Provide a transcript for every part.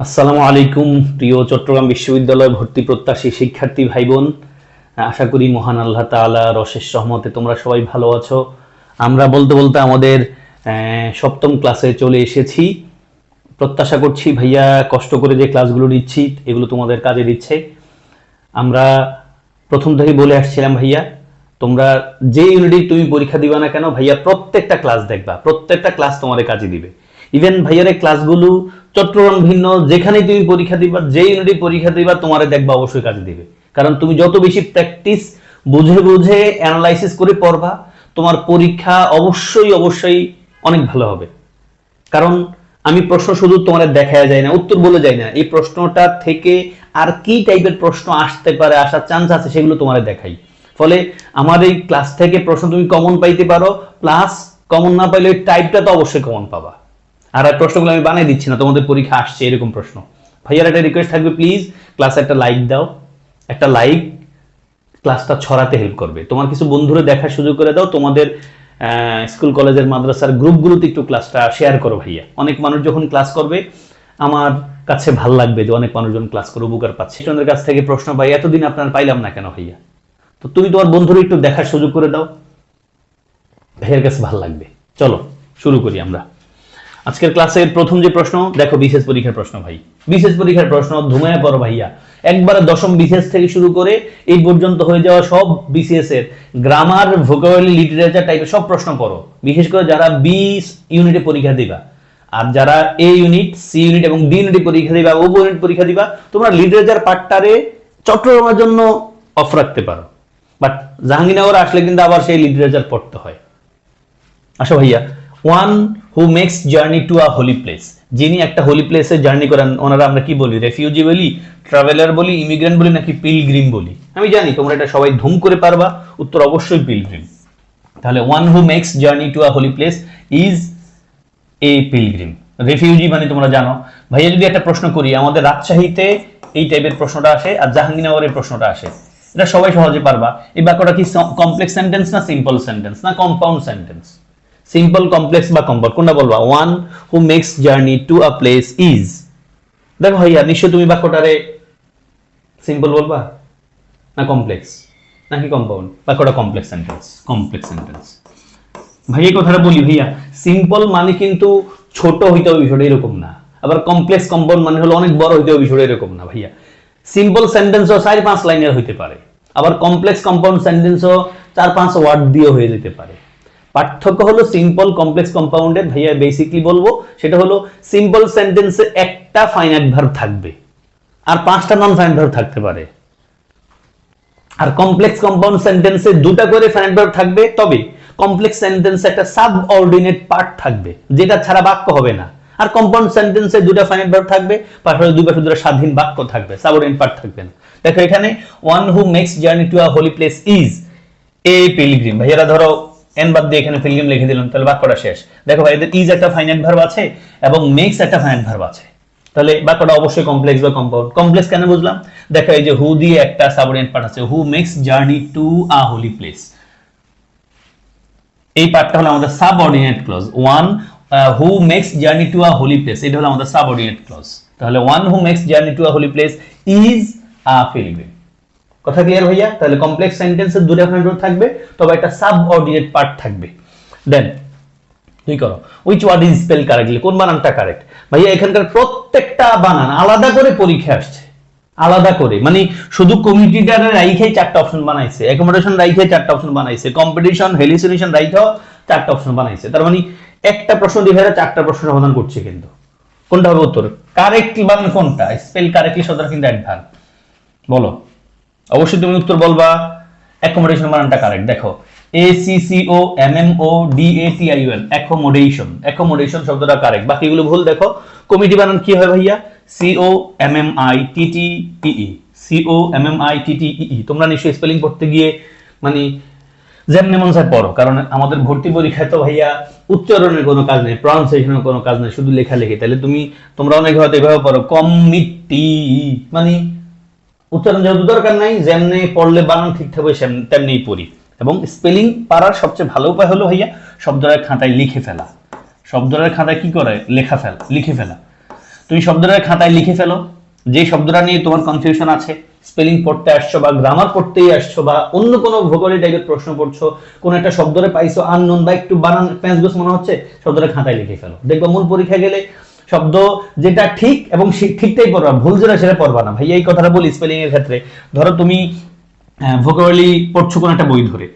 আসসালামু আলাইকুম, প্রিয় চট্টগ্রাম বিশ্ববিদ্যালয় ভর্তি প্রত্যাশী শিক্ষার্থী ভাই বোন আশা করি মহান আল্লাহ তাআলা রশেষ সহমতে তোমরা সবাই ভালো আছো। আমরা বলতে বলতে আমাদের সপ্তম ক্লাসে চলে এসেছি। প্রত্যাশা করছি ভাইয়া কষ্ট করে যে ক্লাসগুলো দিচ্ছি এগুলো তোমাদের কাজে দিচ্ছে। আমরা প্রথম থেকে বলে আসছিলাম ভাইয়া, তোমরা যে ইউনিটে তুমি পরীক্ষা দিবা না কেন, ভাইয়া প্রত্যেকটা ক্লাস দেখবা, প্রত্যেকটা ক্লাস তোমাদের কাজে দিবে। ইভেন ভাইয়ার ক্লাসগুলো চট্টগ্রাম ভিন্ন যেখানেই তুমি পরীক্ষা দিবা যে ইউনিটে পরীক্ষা দিবা, তোমারে দেখবা অবশ্যই কাজে দিবে। কারণ তুমি যত বেশি প্র্যাকটিস বুঝে বুঝে অ্যানালাইসিস করে পড়বা, তোমার পরীক্ষা অবশ্যই অবশ্যই অনেক ভালো হবে। কারণ আমি প্রশ্ন শুধু তোমাদের দেখা যায় না, উত্তর বলে যায় না। এই প্রশ্নটা থেকে আর কি টাইপের প্রশ্ন আসতে পারে, আসার চান্স আছে, সেগুলো তোমাদের দেখাই। ফলে আমার এই ক্লাস থেকে প্রশ্ন তুমি কমন পাইতে পারো প্লাস কমন না পাইলে টাইপটা তো অবশ্যই কমন পাবা। আর এই প্রশ্নগুলো আমি বানিয়ে দিচ্ছি না, তোমাদের পরীক্ষা আসছে, এরকম প্রশ্ন। ভাইয়ার একটা রিকোয়েস্ট থাকবে প্লিজ ক্লাসে একটা লাইক দাও। একটা লাইক ক্লাসটা ছড়াতে হেল্প করবে। তোমার কিছু বন্ধুরা দেখার সুযোগ করে দাও, তোমাদের স্কুল কলেজের মাদ্রাসার গ্রুপগুলোতে একটু ক্লাসটা শেয়ার করো ভাইয়া। অনেক মানুষ যখন ক্লাস করবে, আমার কাছে ভালো লাগবে যে অনেক মানুষজন ক্লাস করে উপকার পাচ্ছে। তোমাদের কাছ থেকে প্রশ্ন ভাই এতদিন আপনার পাইলাম না কেন ভাইয়া? তো তুমি তোমার বন্ধুরা একটু দেখার সুযোগ করে দাও। ভাইয়ের কাছে ভালো লাগবে। চলো, শুরু করি আমরা। আজকের ক্লাসের প্রথম যে প্রশ্ন, দেখো বিশেষ পরীক্ষার প্রশ্ন ভাই। বিশেষ পরীক্ষার প্রশ্ন, ধুমায় পড়ো ভাইয়া। একবারে দশম বিশেষ থেকে শুরু করে এই পর্যন্ত হয়ে যাওয়া সব বিসিএস এর গ্রামার ভোকাবুলারি লিটারেচার টাইপের সব প্রশ্ন পড়ো। বিশেষ করে যারা বি ইউনিটে পরীক্ষা দিবা। আর যারা এ ইউনিট সি ইউনিট এবং ডি ইউনিটে পরীক্ষা দিবা ও ইউনিট পরীক্ষা দিবা, তোমরা লিটারেচার পার্টটারে চট্টগ্রামের জন্য অফ রাখতে পারো। বাট জাহাঙ্গীরনগর আসলে কিন্তু আবার সেই লিটারেচার পড়তে হয়। আচ্ছা ভাইয়া। One who makes journey to a holy place যিনি একটা হোলি প্লেসে জার্নি করেন, ওনারা আমরা কি বলি? রেফিউজি বলি ট্রাভেলার বলি ইমিগ্রেন্ট বলি, নাকি পিলগ্রিম বলি? আমি জানি, তোমরা এটা সবাই ধুম করে পারবা, উত্তর অবশ্যই পিলগ্রিম তাহলে one who makes journey to a holy place is a pilgrim refugee মানে তোমরা জানো। ভাইয়া, যদি একটা প্রশ্ন করি, আমাদের রাজশাহীতে এই টাইপের প্রশ্নটা আসে আর জাহাঙ্গীরনগরের প্রশ্নটা আসে। এটা সবাই সহজে পারবা। এই বাক্যটা কি কমপ্লেক্স সেন্টেন্স না সিম্পল সেন্টেন্স না কম্পাউন্ড সেন্টেন্স সিম্পল কমপ্লেক্স বা কম্পাউন্ড কোনটা বলবা? One who makes journey to a place is দেখো ভাইয়া নিশ্চয় তুমি বাক্যটারে সিম্পল বলবা? না কমপ্লেক্স নাকি কম্পাউন্ড বাক্যটা কমপ্লেক্স সেন্টেন্স কমপ্লেক্স সেন্টেন্স ভাই এই কথাটা বলি ভাইয়া সিম্পল মানে কিন্তু ছোট হইতে হবে বিষয়টা এরকম না। আবার কমপ্লেক্স কম্পাউন্ড মানে হলো অনেক বড় হইতে হবে বিষয়টা এরকম না ভাইয়া। সিম্পল সেন্টেন্সও চার পাঁচ লাইনের হইতে পারে। আবার কমপ্লেক্স কম্পাউন্ড সেন্টেন্সও চার পাঁচ ওয়ার্ড দিয়ে হয়ে যেতে পারে। পার্থক্য হলো সিম্পল কমপ্লেক্স কম্পাউন্ডের ভাইয়া বেসিকলি বলব, সেটা হলো সিম্পল সেন্টেন্সে একটা ফাইনাইট ভার্ব থাকবে, আর পাঁচটা নন ফাইনাইট ভার্ব থাকতে পারে। আর কমপ্লেক্স কম্পাউন্ড সেন্টেন্সে দুটা করে ফাইনাইট ভার্ব থাকবে, তবে কমপ্লেক্স সেন্টেন্সে একটা সাব অর্ডিনেট পার্ট থাকবে, যেটা ছাড়া বাক্য হবে না। আর কম্পাউন্ড সেন্টেন্সে দুটা ফাইনাইট ভার্ব থাকবে পাশাপাশি দুই পাশে দুটো স্বাধীন বাক্য থাকবে সাবঅর্ডিনেট পার্ট থাকবে না। দেখো এখানে one who makes journey to a holy place is a pilgrim ভাইয়ারা ধরো এন বাদ দিয়ে এখানে পিলগ্রিম লিখে দিলাম, তাহলে বাক্যটা শেষ। দেখো ভাই, এদের ইজ একটা ফাইনাইট ভার্ব আছে এবং মেক্স একটা ফাইনাইট ভার্ব আছে। তাহলে বাক্যটা অবশ্যই কমপ্লেক্স বা কম্পাউন্ড কমপ্লেক্স কেন বুঝলাম? দেখো এই যে হু দিয়ে একটা সাবঅর্ডিনেট পার্ট আছে। Who makes journey to a holy place এই পার্টটা হলো আমাদের subordinate clause one who makes journey to a holy place এটা হলো আমাদের সাবঅর্ডিনেট ক্লজ তাহলে one who makes journey to a holy place is a pilgrim কথা ক্লিয়ার ভাইয়া? তাহলে কমপ্লেক্স সেন্টেন্সের দুটো ফাইনাইট থাকবে, তবে একটা সাবঅর্ডিনেট পার্ট থাকবে। দেন তুই করো? Which word is spell correctly কোন বানানটা কারেক্ট ভাইয়া, এখানকার প্রত্যেকটা বানান আলাদা করে পরীক্ষা আসছে। আলাদা করে। মানে শুধু কমিউনিটিটারে রাইখেই চারটা অপশন বানাইছে। অ্যাকোমোডেশন রাইখে চারটা অপশন বানাইছে। কম্পিটিশন হেলিসিনেশন রাইখেও চারটা অপশন বানাইছে। তার মানে একটা প্রশ্ন দিয়ে চারটা প্রশ্ন সমাধান করছে কিন্তু। কোনটা হবে উত্তর? কারেক্টলি বানান কোনটা? স্পেল কারেক্টলি শব্দটা কিন্তু অ্যাডভার্ব বলো। অবশ্যই তুমি উত্তর বলবা। অ্যাকোমোডেশন বানানটা কারেক্ট দেখো A C C O M M O D A T I L accommodation accommodation শব্দটা কারেক্ট বাকিগুলো ভুল দেখো। কমিটি বানান কি হয় ভাইয়া? C O M M I T T E C O M M I T T E তোমরা নিশ্চয়ই স্পেলিং পড়তে গিয়ে মানে যেমনি মন চায় পড়ো। কারণ আমাদের ভর্তি পরীক্ষায় তো ভাইয়া উচ্চারণের কোনো কাজ নেই প্রনাউন্সিয়েশনের কোনো কাজ নেই, শুধু লেখালেখি। তাহলে তুমি, তোমরা অনেক হয়তো এভাবে পড়ো কমিটি মানে উচ্চারণ যেহেতু দরকার নাই, যেমনি পড়লে বানান ঠিক থাকবে তেমনিই পড়ি। এবং স্পেলিং পারার সবচেয়ে ভালো উপায় হলো ভাইয়া শব্দটার খাতায় লিখে ফেলা। শব্দটার খাতায় কি করে? লেখা ফেলা, লিখে ফেলা। তুমি শব্দটা খাতায় লিখে ফেলো। যে শব্দটা নিয়ে তোমার কনফিউশন আছে স্পেলিং পড়তে আসছো বা গ্রামার পড়তেই আসছো বা অন্য কোনো ভূগোলের টাইপের প্রশ্ন পড়ছো, কোন একটা শব্দরে পাইছো আননোন বা একটু বানান প্যাঁচগোছ মনে হচ্ছে, শব্দটা খাতায় লিখে ফেলো। দেখব মূল পরীক্ষা গেলে শব্দ যেটা ঠিক এবং ঠিকটাই পড়বা, ভুল যেটা সেটা পড়বা না। ভাই এই কথাটা বলি স্পেলিং এর ক্ষেত্রে। ধরো তুমি ভোকাবুলারি পড়ছো কোন একটা বই ধরে।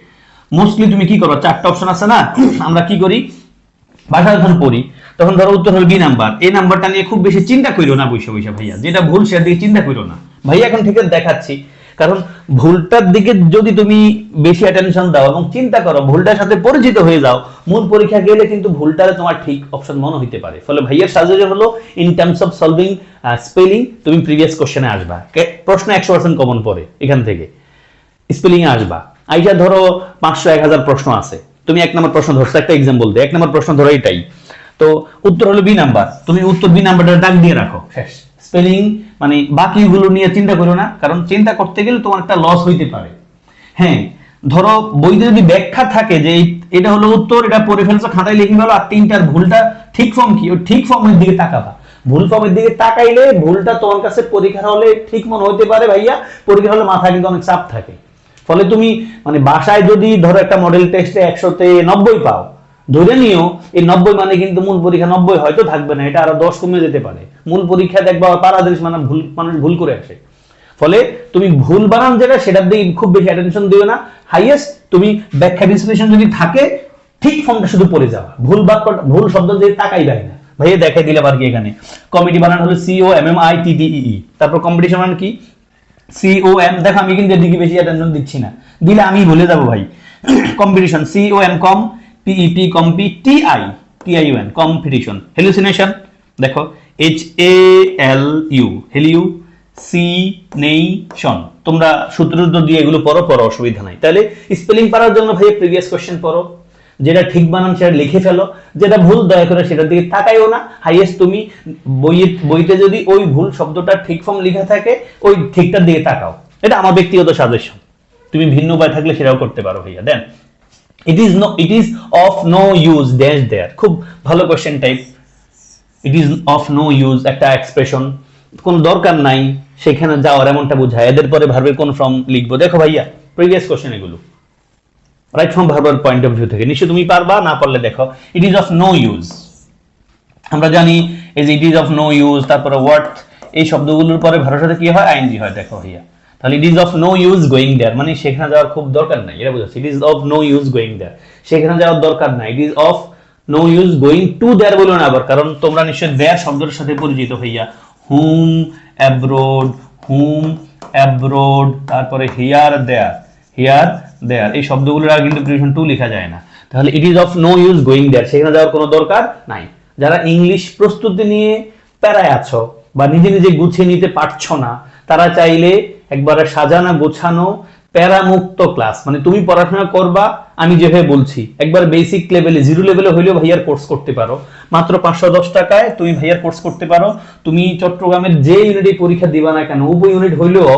মোস্টলি তুমি কি করো চারটা অপশন আছে না? আমরা কি করি? ভাষা যখন পড়ি। তখন ধরো উত্তর হল বি নাম্বার। এই নাম্বারটা নিয়ে খুব বেশি চিন্তা করিও না বৈশা বৈশা ভাইয়া। যেটা ভুল সেটার দিকে চিন্তা করিও না। ভাইয়া, এখন আছে, দেখাচ্ছি। কারণ ভুলটার দিকে যদি তুমি বেশি অ্যাটেনশন দাও এবং চিন্তা করো, ভুলটার সাথে পরিচিত হয়ে যাও, মূল পরীক্ষা গেলে কিন্তু ভুলটারে তোমার ঠিক অপশন মনে হইতে পারে। ফলে ভাইয়ার সাজেশন হলো in terms of solving spelling তুমি প্রিভিয়াস কোশ্চেনে আসবা। প্রশ্ন একশো পার্সেন্ট কমন পড়ে এখান থেকে। স্পেলিং এ আসবা। আইসা ধরো পাঁচশো, এক হাজার প্রশ্ন আছে। তুমি এক নম্বর প্রশ্ন ধরছো, একটা এক্সাম্পল দে। এক নম্বর প্রশ্ন ধরো এটাই। তো উত্তর হলো বি নাম্বার। তুমি উত্তর বি নাম্বারটা দাগ দিয়ে রাখো। শেষ। স্পেলিং মানে বাকিগুলো নিয়ে চিন্তা করো না, কারণ চিন্তা করতে গেলে তোমার একটা লস হইতে পারে। হ্যাঁ ধরো বইতে যদি ব্যাখ্যা থাকে যে এটা হলো উত্তর, এটা পড়ে ফেলছো, খাতায় লিখে গেলো আর তিনটার ভুলটা ঠিক ফর্ম কি? ঠিক ফর্মের দিকে তাকাবা। ভুল ফর্মের দিকে তাকাইলে ভুলটা তোমার কাছে পরীক্ষার হলে ঠিক মনে হইতে পারে ভাইয়া, পরীক্ষার হলে মাথা কিন্তু অনেক চাপ থাকে। ফলে তুমি মানে বাসায় যদি ধরো একটা মডেল টেস্টে একশোতে নব্বই পাও ধরে নিও, এই নব্বই মানে কিন্তু মূল পরীক্ষা নব্বই হয়তো থাকবে না, এটা আরও দশ কমে যেতে পারে। মূল পরীক্ষা দেখবা পারা জিনিস মানে ভুল, মানুষ ভুল করে আসে। ফলে তুমি ভুল বানান যেটা, সেটার দিকে খুব বেশি অ্যাটেনশন দিও না। হাইয়েস্ট তুমি ব্যাখ্যা বিশ্লেষণ যদি থাকে, ঠিক ফর্মটা শুধু পড়ে যাওয়া। ভুল বাক্য, ভুল শব্দ দিয়ে তাকাই যায় না। ভাইয়া দেখাই দিলে আবার কি এখানে। কমিটি বানান হলো C O M M I T E তারপর কম্পিটিশন মানে কি? সিও এম দেখো আমি কিন্তু এদিকে বেশি অ্যাটেনশন দিচ্ছি না। দিলে আমি ভুলে যাব ভাই। Competition C O M com P E P compe T I T I N competition hallucination দেখো H A L U hallu C nation তোমরা সূত্র দিয়ে এগুলো পড়ো পড়ো, অসুবিধা নাই। তাহলে স্পেলিং পারার জন্য ভাই প্রিভিয়াস কোশ্চেন পড়ো। যেটা ঠিক বানান সেটা লিখে ফেলো। যেটা ভুল, দয়া করে সেটার দিকে তাকাইও না। হাইয়েস্ট তুমি বইয়ে, বইতে যদি ওই ভুল শব্দটা ঠিক ফর্ম লেখা থাকে, ওই ঠিকটার দিকে তাকাও। এটা আমার ব্যক্তিগত সাজেশন তুমি ভিন্ন উপায় থাকলে সেটাও করতে পারো ভাইয়া। Then it is no it is of no use dash there খুব ভালো question type it is of no use একটা এক্সপ্রেশন কোনো দরকার নাই, সেখানে যাওয়ার এমনটা বোঝায়। এদের পরে ভার্বের কোন ফর্ম লিখব। দেখো ভাইয়া প্রিভিয়াস কোশ্চেন এগুলো। Right from verbal point of view থেকে। নিশ্চয় তুমি পারবা, না পারলে দেখো। It is of no use আমরা জানি, এই যে it is of no use তারপরে ওয়ার্থ এই শব্দগুলোর পরে ভারতের কি হয়? আইনজি হয়, দেখো ভাইয়া। তাহলে it is of no use going there মানে সেখানে যাওয়ার খুব দরকার নাই, এটা বুঝাচ্ছি। It is of no use going there সেখানে যাওয়ার দরকার নাই। It is of no use going to there বলো না আবার, কারণ তোমরা নিশ্চয় দেয়ার শব্দের সাথে পরিচিত হইয়া। হুম অ্যাব্রোড হুম অ্যাব্রোড তারপরে হিয়ার দেয়ার হিয়ার দেয়ার এই শব্দগুলোর আর কিন্তু প্রিভিশন টু লেখা যায় না। তাহলে it is of no use going there সেখানে যাওয়ার কোনো দরকার নাই। যারা ইংলিশ প্রস্তুতি নিয়ে প্যারায় আছো বা নিজে নিজে গুছিয়ে নিতে পারছ না তারা চাইলে একবারে সাজানো, গোছানো, প্যারামুক্ত ক্লাস মানে তুমি পড়াশোনা করবা, আমি যেভাবে বলছি। একবার বেসিক লেভেলে জিরো লেভেলে হইলেও ভাইয়ার কোর্স করতে পারো। মাত্র পাঁচশো দশ টাকায় তুমি ভাইয়ার কোর্স করতে পারো। তুমি চট্টগ্রামের যে ইউনিটে পরীক্ষা দিবা না কেন উপ ইউনিট হইলেও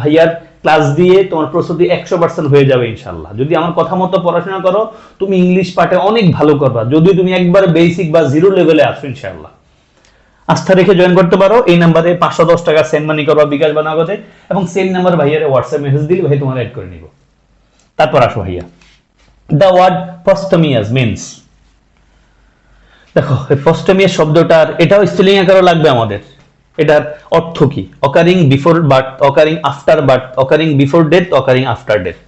ভাইয়ার ক্লাস দিয়ে তোমার প্রস্তুতি একশো পার্সেন্ট হয়ে যাবে ইনশাল্লাহ যদি আমার কথা মতো পড়াশোনা করো, তুমি ইংলিশ পাঠে অনেক ভালো করবা। যদি তুমি একবার বেসিক বা জিরো লেভেলে আসো ইনশাল্লাহ আস্থা রেখে জয়েন করতে পারো। এই নাম্বারে পাঁচশো দশ টাকা সেন্ড মানি করবা বিকাশ বা নগদে। এবং সেম নাম্বার ভাইয়ার হোয়াটসঅ্যাপ মেসেজ দিলে ভাই তোমার অ্যাড করে নিব। তারপর আসো ভাইয়া। দ্য ওয়ার্ড পস্টমিয়াস মিনস দেখো পস্টমিয়াস শব্দটার, এটাও স্পেলিং আকারও লাগবে আমাদের। এটার অর্থ কি? Occurring before birth occurring after birth occurring before death occurring after death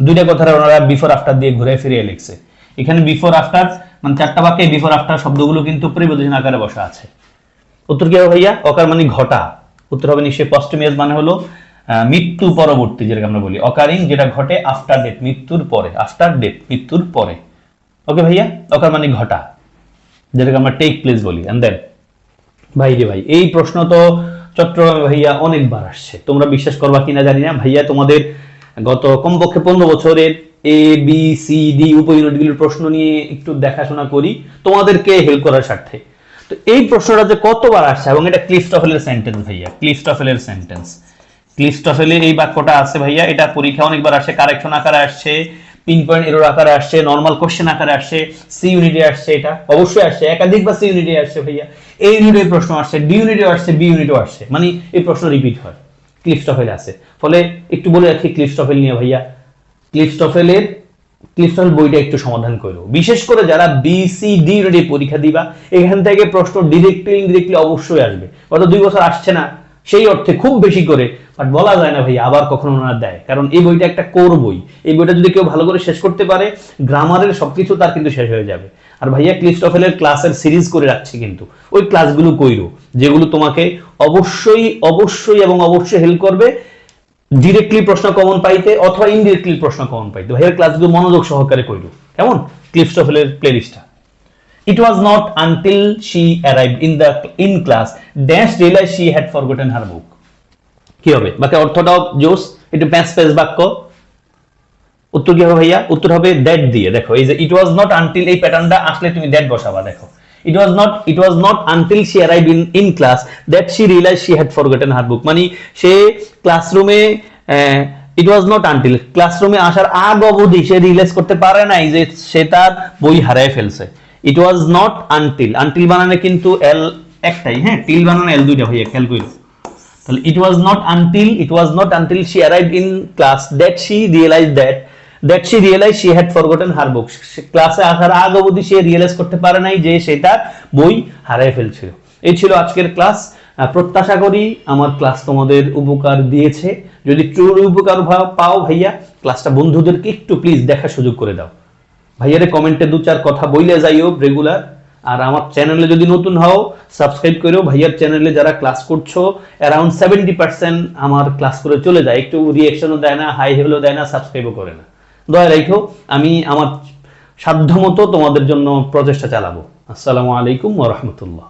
দুইটা কথার ওনারা বিফোর আফটার দিয়ে ঘুরে ফিরিয়ে লিখছে। এখানে বিফোর আফটার মানে চারটা বাক্যে বিফোর আফটার শব্দগুলো কিন্তু প্রিপোজিশন আকারে বসা আছে। উত্তর কি হবে ভাইয়া? অকার মানে ঘটা। উত্তর হবে নিশ্চয়ই পস্টমিয়াস মানে হলো মৃত্যু পরবর্তী, যেটাকে আমরা বলি। অকারিং যেটা ঘটে আফটার ডেথ মৃত্যুর পরে আফটার ডেথ মৃত্যুর পরে। ওকে ভাইয়া? অকার মানে ঘটা, যেটাকে আমরা টেক প্লেস বলি। দেন ভাই রে ভাই, এই প্রশ্ন তো চট্টগ্রামে ভাইয়া অনেকবার আসছে। তোমরা বিশ্বাস করবা কিনা জানি না। ভাইয়া, তোমাদের গত কমপক্ষে পনেরো বছরের এ বি সি ডি উপ ইউনিটগুলির প্রশ্ন নিয়ে একটু দেখাশোনা করি। তোমাদেরকে হেল্প করার স্বার্থে। তো এই প্রশ্নটা যে কতবার আসছে এবং এটা ক্লিফটফেলের সেন্টেন্স ভাইয়া ক্লিফটফেলের সেন্টেন্স ক্লিফটফেলের এই বাক্যটা আছে ভাইয়া, এটা পরীক্ষা অনেকবার আসে কারেকশন আকারে আসছে পিন পয়েন্ট এরর আকারে আসছে নর্মাল কোশ্চেন আকারে আসছে সি ইউনিটে আসছে এটা, অবশ্যই আসছে, একাধিক বা সি ইউনিটে আসছে ভাইয়া। এ ইউনিটে প্রশ্ন আসছে ডি ইউনিটেও আসছে বি ইউনিটেও আসছে মানে এই প্রশ্ন রিপিট হয়। ক্লিপস্টফেল আছে। ফলে একটু বলে রাখি ক্লিপস্টফেল নিয়ে ভাইয়া। ক্লিপস্টফেলের ক্লিপস্টফেল বইটা একটু সমাধান করো বিশেষ করে যারা বি সি ডি ইউনিটে পরীক্ষা দিবা, এখান থেকে প্রশ্ন ডিরেক্টলি ইনডিরেক্টলি অবশ্যই আসবে। গত দুই বছর আসছে না, সেই অর্থে খুব বেশি করে বাট বলা যায় না ভাই, আবার কখনো না দেয়। কারণ এই বইটা একটা কোর বই। এই বইটা যদি কেউ ভালো করে শেষ করতে পারে, গ্রামারের সবকিছু তার কিন্তু শেষ হয়ে যাবে। আর ভাইয়া ক্লিস্টফেলের ক্লাসের সিরিজ করে রাখছে কিন্তু। ওই ক্লাসগুলো কইরো, যেগুলো তোমাকে অবশ্যই অবশ্যই এবং অবশ্যই হেল্প করবে ডিরেক্টলি প্রশ্ন কমন পাইতে অথবা ইনডিরেক্টলি প্রশ্ন কমন পাইতে। ভাইয়ের ক্লাসগুলো মনোযোগ সহকারে কইরো। কেমন? ক্লিপস্টফেলের প্লেলিস্টটা It was not until she arrived in the in class dash realized she had forgotten her book. কি হবে? বাকি অর্থটাও জোস। একটু প্যাঁচ প্যাঁচ বাক্য। উত্তর কি হবে ভাইয়া? উত্তর হবে দ্যাট দিয়ে। দেখো, এই যে ইট ওয়াজ নট আনটিল এই প্যাটার্নটা আসলে তুমি দ্যাট বসাবা, দেখো। It was not it was not until she arrive in in class that she realise she had forgotten her book মানে সে ক্লাসরুমে ইট ওয়াজ নট আনটিল ক্লাসরুমে আসার আগ অবধি সে রিয়েলাইজ করতে পারে নাই যে সে তার বই হারায় ফেলছে। It was not until until বানানে কিন্তু এল একটাই হ্যাঁ টিল বানানো এল দুইটা ভাইয়া খেয়াল করি তাহলে it was not until it was not until she arrive in class that she realise that that she realise she had forgotten her book ক্লাসে আসার আগ অবধি সে রিয়েলাইজ করতে পারে নাই যে সে তার বই হারায় ফেলছিল এই ছিল আজকের ক্লাস প্রত্যাশা করি আমার ক্লাস তোমাদের উপকার দিয়েছে। যদি ট্রুর উপকার পাও ভাইয়া ক্লাসটা বন্ধুদেরকে একটু প্লিজ দেখার সুযোগ করে দাও। ভাইয়ারে কমেন্টে দু চার কথা বইলে যাইও রেগুলার আর আমার চ্যানেলে যদি নতুন হও সাবস্ক্রাইব করো ভাইয়ার চ্যানেলে যারা ক্লাস করছ অ্যারাউন্ড সেভেন্টি পার্সেন্ট আমার ক্লাস করে চলে যায়। একটু রিয়েকশনও দেয় না হাই হেভেলও দেয় না সাবস্ক্রাইবও করে না। দয়া রাখো আমি আমার সাধ্যমতো তোমাদের জন্য প্রচেষ্টা চালাবো। আসসালামু আলাইকুম ওরহমতুল্লাহ